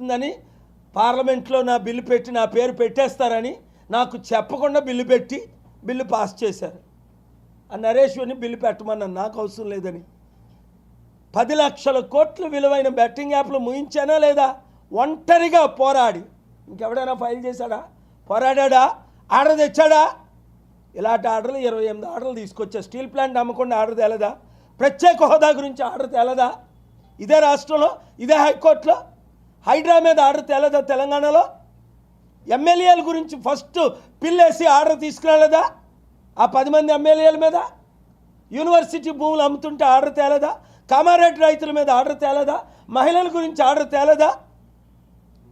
వచ్చేస్తుందని పార్లమెంట్లో నా బిల్లు పెట్టి నా పేరు పెట్టేస్తారని నాకు చెప్పకుండా బిల్లు పెట్టి బిల్లు పాస్ చేశారు. ఆ నరేశ్వర్ని బిల్లు పెట్టమన్నాను నాకు అవసరం లేదని. పది లక్షల కోట్లు విలువైన బెట్టింగ్ యాప్లు ముయించానా లేదా? ఒంటరిగా పోరాడి. ఇంకెవడైనా ఫైల్ చేశాడా? పోరాడా ఆర్డర్ తెచ్చాడా? ఇలాంటి ఆర్డర్లు ఇరవై ఎనిమిది ఆర్డర్లు తీసుకొచ్చా? స్టీల్ ప్లాంట్ అమ్మకుండా ఆర్డర్ తేలదా? ప్రత్యేక హోదా గురించి ఆర్డర్ తేలదా? ఇదే రాష్ట్రంలో ఇదే హైకోర్టులో హైడ్రా మీద ఆర్డర్ తేలదా తెలంగాణలో? ఎమ్మెల్యేల గురించి ఫస్ట్ పిల్లేసి ఆర్డర్ తీసుకురాలేదా? ఆ పది మంది ఎమ్మెల్యేల మీద? యూనివర్సిటీ భూములు అమ్ముతుంటే ఆర్డర్ తేలదా? కామారెడ్డి రైతుల మీద ఆర్డర్ తేలదా? మహిళల గురించి ఆర్డర్ తేలదా?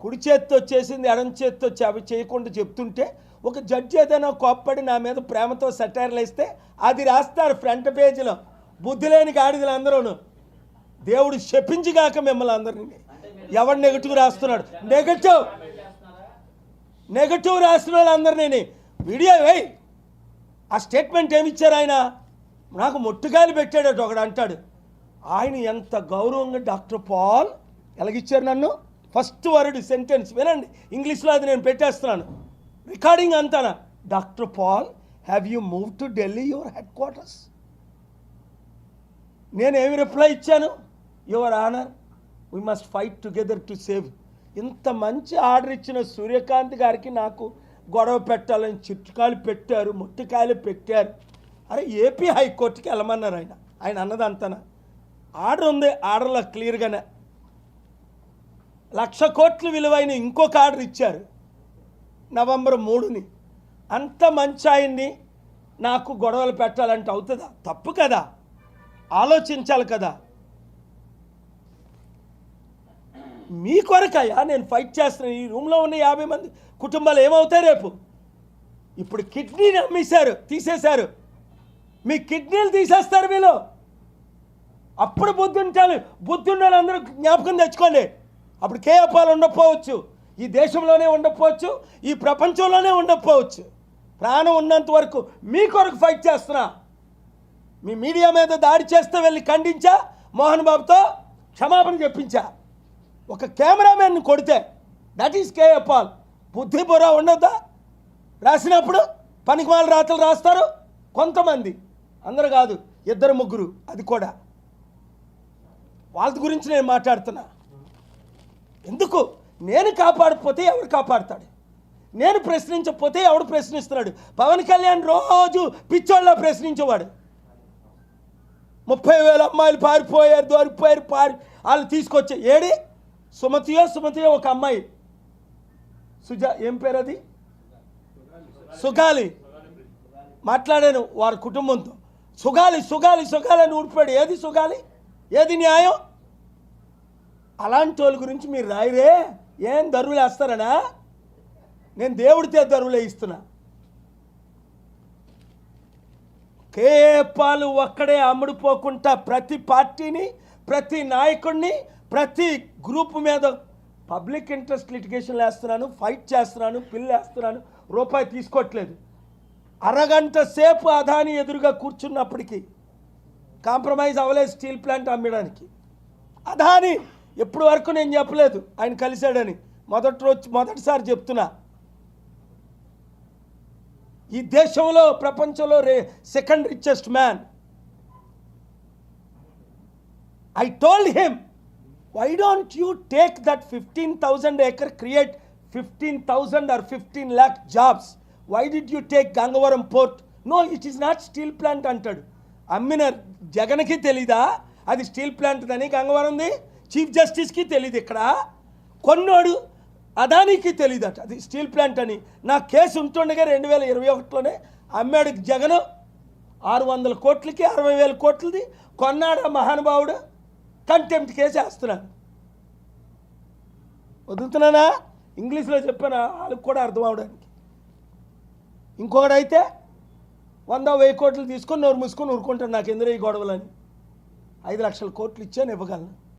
కుడి చేత్తో చేసింది ఎడం చేతితో అవి చేయకుండా చెప్తుంటే ఒక జడ్జి ఏదైనా కోప్పడి నా మీద ప్రేమతో సెటైర్లు వేస్తే అది రాస్తారు ఫ్రంట్ పేజీలో. బుద్ధి లేని గాడిదలు అందరూను దేవుడు శపించిగాక మిమ్మల్ని అందరినీ. ఎవడు నెగటివ్ రాస్తున్నాడు? నెగటివ్ నెగటివ్ రాసిన వాళ్ళందరినీ వీడియో వేయి. ఆ స్టేట్మెంట్ ఏమి ఇచ్చారు ఆయన? నాకు మొట్టుకాయలు పెట్టాడట ఒకడు అంటాడు. ఆయన ఎంత గౌరవంగా డాక్టర్ పాల్ ఎలాగిచ్చారు నన్ను? ఫస్ట్ వర్డ్ సెంటెన్స్ వినండి. ఇంగ్లీష్లో అది నేను పెట్టేస్తున్నాను. Recording అంతానా? Doctor Paul have you move to Delhi your headquarters నేను ఏమి రిప్లై ఇచ్చాను? Your honour we must fight together to save ఇంత మంచి ఆర్డర్ ఇచ్చిన సూర్యకాంత్ గారికి నాకు గొడవ పెట్టాలని చిట్టుకాయలు పెట్టారు ముట్టుకాయలు పెట్టారు. అరే ఏపీ హైకోర్టుకి వెళ్ళమన్నారు ఆయన. ఆయన అన్నది అంతనా ఆర్డర్ ఉంది ఆర్డర్లో క్లియర్గానే. లక్ష కోట్ల విలువైన ఇంకొక ఆర్డర్ ఇచ్చారు నవంబర్ మూడుని. అంత మంచి ఆయన్ని నాకు గొడవలు పెట్టాలంటే అవుతుందా? తప్పు కదా. ఆలోచించాలి కదా. మీ కొరకయ్యా నేను ఫైట్ చేస్తున్నాను ఈ రూమ్లో ఉన్న యాభై మంది కుటుంబాలు ఏమవుతాయి రేపు? ఇప్పుడు కిడ్నీని అమ్మేశారు తీసేశారు. మీ కిడ్నీలు తీసేస్తారు వీళ్ళు. అప్పుడు బుద్ధి ఉంటాను బుద్ధి ఉన్న అందరూ జ్ఞాపకం తెచ్చుకోండి. అప్పుడు కేఎఫ్ఆలు ఉండకపోవచ్చు. ఈ దేశంలోనే ఉండకపోవచ్చు. ఈ ప్రపంచంలోనే ఉండకపోవచ్చు. ప్రాణం ఉన్నంత వరకు మీ కొరకు ఫైట్ చేస్తున్నా. మీ మీడియా మీద దాడి చేస్తే వెళ్ళి ఖండించా. మోహన్ బాబుతో క్షమాపణ చెప్పించా. ఒక కెమెరామెన్ కొడితే దట్ ఈస్ కేఎఫ్ఆల్ బుద్ధి బుర్ర ఉండద్దా? రాసినప్పుడు పనికిమాల రాతలు రాస్తారు కొంతమంది. అందరు కాదు ఇద్దరు ముగ్గురు. అది కూడా. వాళ్ళ గురించి నేను మాట్లాడుతున్నా. ఎందుకు? నేను కాపాడకపోతే ఎవడు కాపాడుతాడు? నేను ప్రశ్నించకపోతే ఎవడు ప్రశ్నిస్తున్నాడు? పవన్ కళ్యాణ్ రోజు పిచ్చోళ్ళ ప్రశ్నించేవాడు. ముప్పై వేల అమ్మాయిలు పారిపోయారు దొరికిపోయారు పారి వాళ్ళు తీసుకొచ్చే ఏడి? సుమతియో సుమతియో ఒక అమ్మాయి. సుజా ఏం పేరు అది సుగాలి. మాట్లాడాను వారి కుటుంబంతో. సుగాలి సుగాలి సుగాలి అని ఊడిపోయాడు. ఏది సుగాలి? ఏది న్యాయం? అలాంటి వాళ్ళ గురించి మీరు రాయరే. ఏం దరువులు వేస్తారనా? నేను దేవుడితే దరువులే ఇస్తున్నా. కేపాలు ఒక్కడే అమ్ముడుపోకుండా ప్రతి పార్టీని ప్రతి నాయకుడిని ప్రతి గ్రూప్ మీద పబ్లిక్ ఇంట్రెస్ట్ లిటిగేషన్ వేస్తున్నాను ఫైట్ చేస్తున్నాను పిల్లు వేస్తున్నాను రూపాయి తీసుకోవట్లేదు. అరగంట సేపు అదాని ఎదురుగా కూర్చున్నప్పటికీ కాంప్రమైజ్ అవ్వలేదు స్టీల్ ప్లాంట్ అమ్మడానికి. అదాని ఎప్పుడు వరకు నేను చెప్పలేదు ఆయన కలిశాడని మొదటి రోజు మొదటిసారి చెప్తున్నా. ఈ దేశంలో ప్రపంచంలో రే second richest man I told him why don't you take that fifteen thousand acre create fifteen thousand or fifteen lakh jobs why did you take Gangavaram port no it is not steel plant అంటాడు అమ్మిన జగన్కి తెలీదా? అది steel plant అని గంగవరం ఉంది chief జస్టిస్కి తెలియదు ఇక్కడ. కొన్నోడు అదానికి తెలియదట అది స్టీల్ ప్లాంట్ అని. నా కేసు ఉంటుండగా రెండు వేల ఇరవై ఒకటిలోనే అమ్మాడు జగన్ ఆరు వందల కోట్లకి అరవై వేల కోట్లది. కొన్నాడు మహానుభావుడు? కంటెంప్ట్ కేసు వేస్తున్నాను వదులుతున్నానా? ఇంగ్లీష్లో చెప్పాను? వాళ్ళకి కూడా అర్థం అవడానికి. ఇంకొకడైతే వంద వెయ్యి కోట్లు తీసుకొని నోరు మూసుకొని ఊరుకుంటాను నాకు ఎందుకు ఈ గొడవలని? ఐదు లక్షల కోట్లు ఇచ్చాను ఇవ్వగలను.